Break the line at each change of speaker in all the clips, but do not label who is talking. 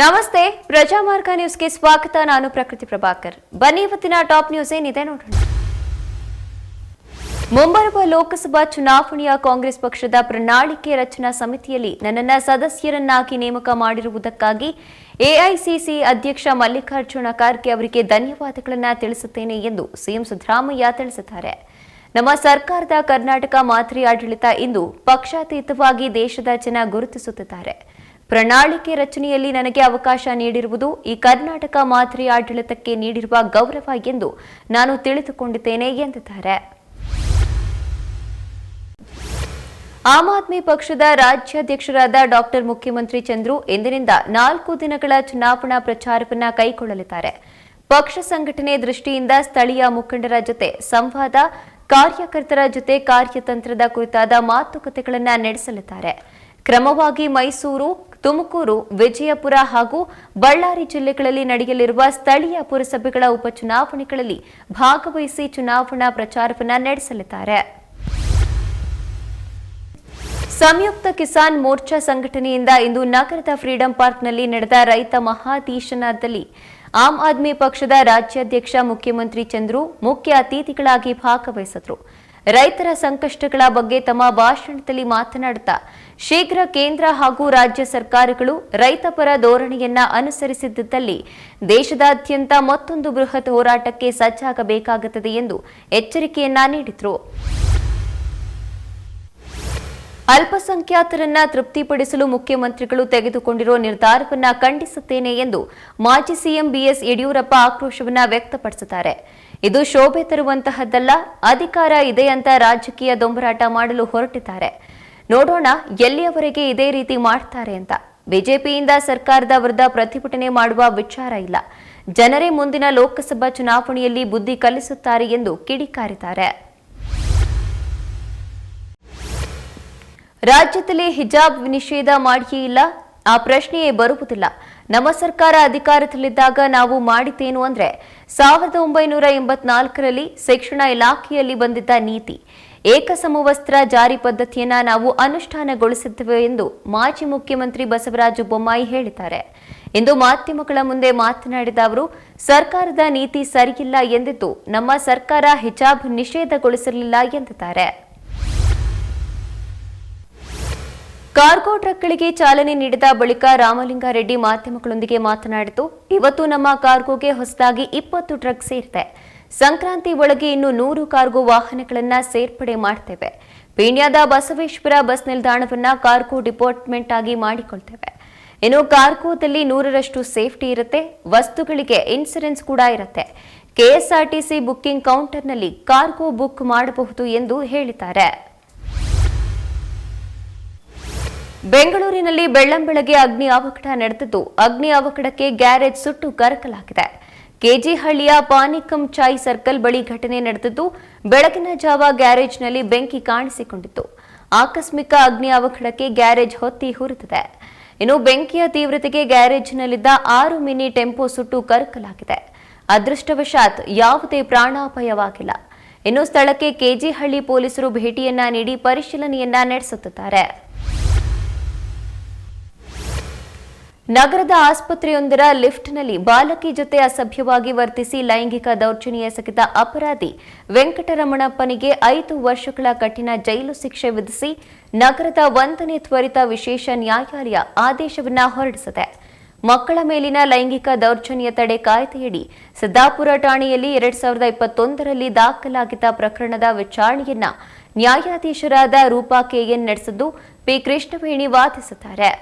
ನಮಸ್ತೆ ಪ್ರಜಾಮಾರ್ಗ ನ್ಯೂಸ್ಗೆ ಸ್ವಾಗತ. ನಾನು ಪ್ರಕೃತಿ ಪ್ರಭಾಕರ್. ಬನ್ನಿ ಇವತ್ತಿನ ಟಾಪ್ ನ್ಯೂಸ್ ಏನಿದೆ ನೋಡೋಣ. ಮುಂಬರುವ ಲೋಕಸಭಾ ಚುನಾವಣೆಯ ಕಾಂಗ್ರೆಸ್ ಪಕ್ಷದ ಪ್ರಣಾಳಿಕೆ ರಚನಾ ಸಮಿತಿಯಲ್ಲಿ ನನ್ನನ್ನ ಸದಸ್ಯರನ್ನಾಗಿ ನೇಮಕ ಮಾಡಿರುವುದಕ್ಕಾಗಿ ಎಐಸಿಸಿ ಅಧ್ಯಕ್ಷ ಮಲ್ಲಿಕಾರ್ಜುನ ಖರ್ಗೆ ಅವರಿಗೆ ಧನ್ಯವಾದಗಳನ್ನು ತಿಳಿಸುತ್ತೇನೆ ಎಂದು ಸಿಎಂ ಸಿದ್ದರಾಮಯ್ಯ ತಿಳಿಸಿದ್ದಾರೆ. ನಮ್ಮ ಸರ್ಕಾರದ ಕರ್ನಾಟಕ ಮಾದರಿ ಆಡಳಿತ ಇಂದು ಪಕ್ಷಾತೀತವಾಗಿ ದೇಶದ ಜನ ಗುರುತಿಸುತ್ತಿದ್ದಾರೆ. ಪ್ರಣಾಳಿಕೆ ರಚನೆಯಲ್ಲಿ ನನಗೆ ಅವಕಾಶ ನೀಡಿರುವುದು ಈ ಕರ್ನಾಟಕ ಮಾದರಿ ಆಡಳಿತಕ್ಕೆ ನೀಡಿರುವ ಗೌರವ ಎಂದು ನಾನು ತಿಳಿದುಕೊಂಡಿದ್ದೇನೆ ಎಂದಿದ್ದಾರೆ. ಆಮ್ ಆದ್ಮಿ ಪಕ್ಷದ ರಾಜ್ಯಾಧ್ಯಕ್ಷರಾದ ಡಾಕ್ಟರ್ ಮುಖ್ಯಮಂತ್ರಿ ಚಂದ್ರು ಇಂದಿನಿಂದ ನಾಲ್ಕು ದಿನಗಳ ಚುನಾವಣಾ ಪ್ರಚಾರವನ್ನ ಕೈಗೊಳ್ಳಲಿದ್ದಾರೆ. ಪಕ್ಷ ಸಂಘಟನೆ ದೃಷ್ಟಿಯಿಂದ ಸ್ಥಳೀಯ ಮುಖಂಡರ ಜೊತೆ ಸಂವಾದ, ಕಾರ್ಯಕರ್ತರ ಜೊತೆ ಕಾರ್ಯತಂತ್ರದ ಕುರಿತಾದ ಮಾತುಕತೆಗಳನ್ನು ನಡೆಸಲಿದ್ದಾರೆ. ಕ್ರಮವಾಗಿ ಮೈಸೂರು ತುಮಕೂರು, ವಿಜಯಪುರ ಹಾಗೂ ಬಳ್ಳಾರಿ ಜಿಲ್ಲೆಗಳಲ್ಲಿ ನಡೆಯಲಿರುವ ಸ್ಥಳೀಯ ಪುರಸಭೆಗಳ ಉಪಚುನಾವಣೆಗಳಲ್ಲಿ ಭಾಗವಹಿಸಿ ಚುನಾವಣಾ ಪ್ರಚಾರವನ್ನು ನಡೆಸಲಿದ್ದಾರೆ. ಸಂಯುಕ್ತ ಕಿಸಾನ್ ಮೋರ್ಚಾ ಸಂಘಟನೆಯಿಂದ ಇಂದು ನಗರದ ಫ್ರೀಡಂ ಪಾರ್ಕ್ನಲ್ಲಿ ನಡೆದ ರೈತ ಮಹಾಧೀಶನದಲ್ಲಿ ಆಮ್ ಆದ್ಮಿ ಪಕ್ಷದ ರಾಜ್ಯಾಧ್ಯಕ್ಷ ಮುಖ್ಯಮಂತ್ರಿ ಚಂದ್ರು ಮುಖ್ಯ ಅತಿಥಿಗಳಾಗಿ ಭಾಗವಹಿಸಿದ್ರು. ರೈತರ ಸಂಕಷ್ಟಗಳ ಬಗ್ಗೆ ತಮ್ಮ ಭಾಷಣದಲ್ಲಿ ಮಾತನಾಡುತ್ತಾ ಶೀಘ್ರ ಕೇಂದ್ರ ಹಾಗೂ ರಾಜ್ಯ ಸರ್ಕಾರಗಳು ರೈತಪರ ಧೋರಣೆಯನ್ನ ಅನುಸರಿಸಿದ್ದಲ್ಲಿ ದೇಶದಾದ್ಯಂತ ಮತ್ತೊಂದು ಬೃಹತ್ ಹೋರಾಟಕ್ಕೆ ಸಜ್ಜಾಗಬೇಕಾಗುತ್ತದೆ ಎಂದು ಎಚ್ಚರಿಕೆಯನ್ನ ನೀಡಿದರು. ಅಲ್ಪಸಂಖ್ಯಾತರನ್ನ ತೃಪ್ತಿಪಡಿಸಲು ಮುಖ್ಯಮಂತ್ರಿಗಳು ತೆಗೆದುಕೊಂಡಿರುವ ನಿರ್ಧಾರವನ್ನ ಖಂಡಿಸುತ್ತೇನೆ ಎಂದು ಮಾಜಿ ಸಿಎಂ ಬಿಎಸ್ ಯಡಿಯೂರಪ್ಪ ಆಕ್ರೋಶವನ್ನ ವ್ಯಕ್ತಪಡಿಸಿದ್ದಾರೆ. ಇದು ಶೋಭೆ ತರುವಂತಹದ್ದಲ್ಲ. ಅಧಿಕಾರ ಇದೆ ಅಂತ ರಾಜಕೀಯ ದೊಂಬರಾಟ ಮಾಡಲು ಹೊರಟಿದ್ದಾರೆ. ನೋಡೋಣ ಎಲ್ಲಿಯವರೆಗೆ ಇದೇ ರೀತಿ ಮಾಡ್ತಾರೆ ಅಂತ. ಬಿಜೆಪಿಯಿಂದ ಸರ್ಕಾರದ ವಿರುದ್ಧ ಪ್ರತಿಭಟನೆ ಮಾಡುವ ವಿಚಾರ ಇಲ್ಲ. ಜನರೇ ಮುಂದಿನ ಲೋಕಸಭಾ ಚುನಾವಣೆಯಲ್ಲಿ ಬುದ್ಧಿ ಕಲಿಸುತ್ತಾರೆ ಎಂದು ಕಿಡಿಕಾರಿದ್ದಾರೆ. ರಾಜ್ಯದಲ್ಲಿ ಹಿಜಾಬ್ ನಿಷೇಧ ಮಾಡಿಯೇ ಇಲ್ಲ. ಆ ಪ್ರಶ್ನೆಯೇ ಬರುವುದಿಲ್ಲ. ನಮ್ಮ ಸರ್ಕಾರ ಅಧಿಕಾರದಲ್ಲಿದ್ದಾಗ ನಾವು ಮಾಡಿದ್ದೇನು ಅಂದ್ರೆ ಸಾವಿರದ ಒಂಬೈನೂರ ಎಂಬತ್ನಾಲ್ಕರಲ್ಲಿ ಶಿಕ್ಷಣ ಇಲಾಖೆಯಲ್ಲಿ ಬಂದಿದ್ದ ನೀತಿ. ಏಕಸಮವಸ್ತ್ರ ಜಾರಿ ಪದ್ಧತಿಯನ್ನ ನಾವು ಅನುಷ್ಠಾನಗೊಳಿಸಿದ್ದೇವೆ ಎಂದು ಮಾಜಿ ಮುಖ್ಯಮಂತ್ರಿ ಬಸವರಾಜ ಬೊಮ್ಮಾಯಿ ಹೇಳಿದ್ದಾರೆ. ಇಂದು ಮಾಧ್ಯಮಗಳ ಮುಂದೆ ಮಾತನಾಡಿದ ಅವರು, ಸರ್ಕಾರದ ನೀತಿ ಸರಿಯಿಲ್ಲ ಎಂದಿದ್ದು ನಮ್ಮ ಸರ್ಕಾರ ಹಿಜಾಬ್ ನಿಷೇಧಗೊಳಿಸಲಿಲ್ಲ ಎಂದಿದ್ದಾರೆ. ಕಾರ್ಗೋ ಟ್ರಕ್ಗಳಿಗೆ ಚಾಲನೆ ನೀಡಿದ ಬಳಿಕ ರಾಮಲಿಂಗಾರೆಡ್ಡಿ ಮಾಧ್ಯಮಗಳೊಂದಿಗೆ ಮಾತನಾಡಿತು. ಇವತ್ತು ನಮ್ಮ ಕಾರ್ಗೋಗೆ ಹೊಸದಾಗಿ ಇಪ್ಪತ್ತು ಟ್ರಕ್ ಸೇರಿದೆ. ಸಂಕ್ರಾಂತಿ ಒಳಗೆ ಇನ್ನು ನೂರು ಕಾರ್ಗೋ ವಾಹನಗಳನ್ನು ಸೇರ್ಪಡೆ ಮಾಡ್ತೇವೆ. ಪೀಣ್ಯದ ಬಸವೇಶ್ವರ ಬಸ್ ನಿಲ್ದಾಣವನ್ನ ಕಾರ್ಗೋ ಡಿಪಾರ್ಟ್ಮೆಂಟ್ ಆಗಿ ಮಾಡಿಕೊಳ್ತೇವೆ. ಇನ್ನು ಕಾರ್ಗೋದಲ್ಲಿ ನೂರರಷ್ಟು ಸೇಫ್ಟಿ ಇರುತ್ತೆ. ವಸ್ತುಗಳಿಗೆ ಇನ್ಸೂರೆನ್ಸ್ ಕೂಡ ಇರುತ್ತೆ. ಕೆಎಸ್ಆರ್ಟಿಸಿ ಬುಕ್ಕಿಂಗ್ ಕೌಂಟರ್ನಲ್ಲಿ ಕಾರ್ಗೋ ಬುಕ್ ಮಾಡಬಹುದು ಎಂದು ಹೇಳಿದ್ದಾರೆ. ಬೆಂಗಳೂರಿನಲ್ಲಿ ಬೆಳ್ಳಂಬೆಳಗ್ಗೆ ಅಗ್ನಿ ಅವಘಡ ನಡೆದಿದ್ದು, ಅಗ್ನಿ ಅವಘಡಕ್ಕೆ ಗ್ಯಾರೇಜ್ ಸುಟ್ಟು ಕರಕಲಾಗಿದೆ. ಕೆಜಿಹಳ್ಳಿಯ ಪಾನಿಕಂ ಚಾಯ್ ಸರ್ಕಲ್ ಬಳಿ ಘಟನೆ ನಡೆದಿದ್ದು, ಬೆಳಗಿನ ಜಾವ ಗ್ಯಾರೇಜ್ನಲ್ಲಿ ಬೆಂಕಿ ಕಾಣಿಸಿಕೊಂಡಿತ್ತು. ಆಕಸ್ಮಿಕ ಅಗ್ನಿ ಅವಘಡಕ್ಕೆ ಗ್ಯಾರೇಜ್ ಹೊತ್ತಿ ಹುರಿದಿದೆ. ಇನ್ನು ಬೆಂಕಿಯ ತೀವ್ರತೆಗೆ ಗ್ಯಾರೇಜ್ನಲ್ಲಿದ್ದ ಆರು ಮಿನಿ ಟೆಂಪೋ ಸುಟ್ಟು ಕರಕಲಾಗಿದೆ. ಅದೃಷ್ಟವಶಾತ್ ಯಾವುದೇ ಪ್ರಾಣಾಪಾಯವಾಗಿಲ್ಲ. ಇನ್ನು ಸ್ಥಳಕ್ಕೆ ಕೆಜಿಹಳ್ಳಿ ಪೊಲೀಸರು ಭೇಟಿಯನ್ನ ನೀಡಿ ಪರಿಶೀಲನೆಯನ್ನ ನಡೆಸುತ್ತಿದ್ದಾರೆ. ನಗರದ ಆಸ್ಪತ್ರೆಯೊಂದರ ಲಿಫ್ಟ್ನಲ್ಲಿ ಬಾಲಕಿ ಜೊತೆ ಅಸಭ್ಯವಾಗಿ ವರ್ತಿಸಿ ಲೈಂಗಿಕ ದೌರ್ಜನ್ಯ ಎಸಗಿದ ಅಪರಾಧಿ ವೆಂಕಟರಮಣಪ್ಪನಿಗೆ ಐದು ವರ್ಷಗಳ ಕಠಿಣ ಜೈಲು ಶಿಕ್ಷೆ ವಿಧಿಸಿ ನಗರದ ಒಂದನೇ ತ್ವರಿತ ವಿಶೇಷ ನ್ಯಾಯಾಲಯ ಆದೇಶವನ್ನ ಹೊರಡಿಸಿದೆ. ಮಕ್ಕಳ ಮೇಲಿನ ಲೈಂಗಿಕ ದೌರ್ಜನ್ಯ ತಡೆ ಕಾಯ್ದೆಯಡಿ ಸಿದ್ದಾಪುರ ಠಾಣೆಯಲ್ಲಿ ಎರಡ್ ಸಾವಿರದ ಇಪ್ಪತ್ತೊಂದರಲ್ಲಿ ದಾಖಲಾಗಿದ್ದ ಪ್ರಕರಣದ ವಿಚಾರಣೆಯನ್ನ ನ್ಯಾಯಾಧೀಶರಾದ ರೂಪಾ ಕೆಎನ್ ನಡೆಸಿದ್ದು ಪಿ ಕೃಷ್ಣವೇಣಿ ವಾದಿಸಿದ್ದಾರೆ.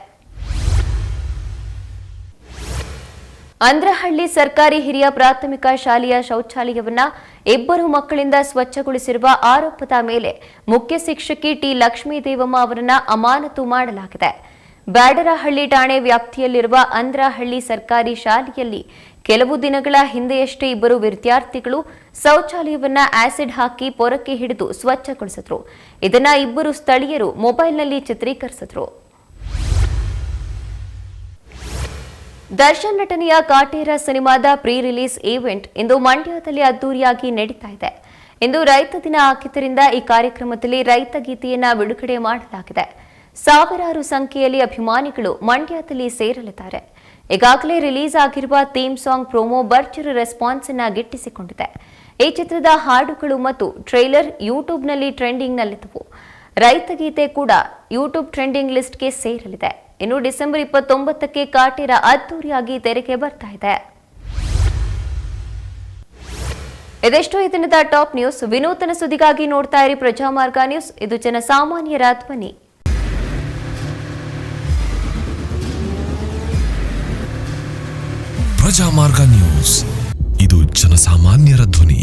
ಅಂದ್ರಹಳ್ಳಿ ಸರ್ಕಾರಿ ಹಿರಿಯ ಪ್ರಾಥಮಿಕ ಶಾಲೆಯ ಶೌಚಾಲಯವನ್ನ ಇಬ್ಬರು ಮಕ್ಕಳಿಂದ ಸ್ವಚ್ಛಗೊಳಿಸಿರುವ ಆರೋಪದ ಮೇಲೆ ಮುಖ್ಯ ಶಿಕ್ಷಕಿ ಟಿ ಲಕ್ಷ್ಮೀದೇವಮ್ಮ ಅವರನ್ನ ಅಮಾನತು ಮಾಡಲಾಗಿದೆ. ಬ್ಯಾಡರಹಳ್ಳಿ ಠಾಣೆ ವ್ಯಾಪ್ತಿಯಲ್ಲಿರುವ ಅಂದ್ರಹಳ್ಳಿ ಸರ್ಕಾರಿ ಶಾಲೆಯಲ್ಲಿ ಕೆಲವು ದಿನಗಳ ಹಿಂದೆಯಷ್ಟೇ ಇಬ್ಬರು ವಿದ್ಯಾರ್ಥಿಗಳು ಶೌಚಾಲಯವನ್ನ ಆಸಿಡ್ ಹಾಕಿ ಪೊರಕೆ ಹಿಡಿದು ಸ್ವಚ್ಛಗೊಳಿಸಿದ್ರು. ಇದನ್ನ ಇಬ್ಬರು ಸ್ಥಳೀಯರು ಮೊಬೈಲ್ನಲ್ಲಿ ಚಿತ್ರೀಕರಿಸಿದ್ರು. ದರ್ಶನ್ ನಟನೆಯ ಕಾಟೇರ ಸಿನಿಮಾದ ಪ್ರೀ ರಿಲೀಸ್ ಈವೆಂಟ್ ಇಂದು ಮಂಡ್ಯದಲ್ಲಿ ಅದ್ದೂರಿಯಾಗಿ ನಡೀತಾ ಇದೆ. ಇಂದು ರೈತ ದಿನ ಹಾಕಿದ್ದರಿಂದ ಈ ಕಾರ್ಯಕ್ರಮದಲ್ಲಿ ರೈತ ಗೀತೆಯನ್ನ ಬಿಡುಗಡೆ ಮಾಡಲಾಗಿದೆ. ಸಾವಿರಾರು ಸಂಖ್ಯೆಯಲ್ಲಿ ಅಭಿಮಾನಿಗಳು ಮಂಡ್ಯದಲ್ಲಿ ಸೇರಲಿದ್ದಾರೆ. ಈಗಾಗಲೇ ರಿಲೀಸ್ ಆಗಿರುವ ಥೀಮ್ ಸಾಂಗ್ ಪ್ರೋಮೋ ಭರ್ಜರಿ ರೆಸ್ಪಾನ್ಸ್ ಅನ್ನ ಗಿಟ್ಟಿಸಿಕೊಂಡಿದೆ. ಈ ಚಿತ್ರದ ಹಾಡುಗಳು ಮತ್ತು ಟ್ರೈಲರ್ ಯೂಟ್ಯೂಬ್ನಲ್ಲಿ ಟ್ರೆಂಡಿಂಗ್ನಲ್ಲಿದ್ದವು. ರೈತ ಗೀತೆ ಕೂಡ ಯೂಟ್ಯೂಬ್ ಟ್ರೆಂಡಿಂಗ್ ಲಿಸ್ಟ್ಗೆ ಸೇರಲಿದೆ. ಇನ್ನು ಡಿಸೆಂಬರ್ ಇಪ್ಪತ್ತೊಂಬತ್ತಕ್ಕೆ ಕಾಟೇರ ಅದ್ದೂರಿಯಾಗಿ ತೆರೆಗೆ ಬರ್ತಾ ಇದೆ. ಇದೆಷ್ಟೋ ಈ ದಿನದ ಟಾಪ್ ನ್ಯೂಸ್. ವಿನೂತನ ಸುದ್ದಿಗಾಗಿ ನೋಡ್ತಾ ಇರಿ ಪ್ರಜಾಮಾರ್ಗ ನ್ಯೂಸ್. ಇದು ಜನಸಾಮಾನ್ಯರ ಧ್ವನಿ.
ಪ್ರಜಾಮಾರ್ಗ ನ್ಯೂಸ್. ಇದು ಜನಸಾಮಾನ್ಯರ ಧ್ವನಿ.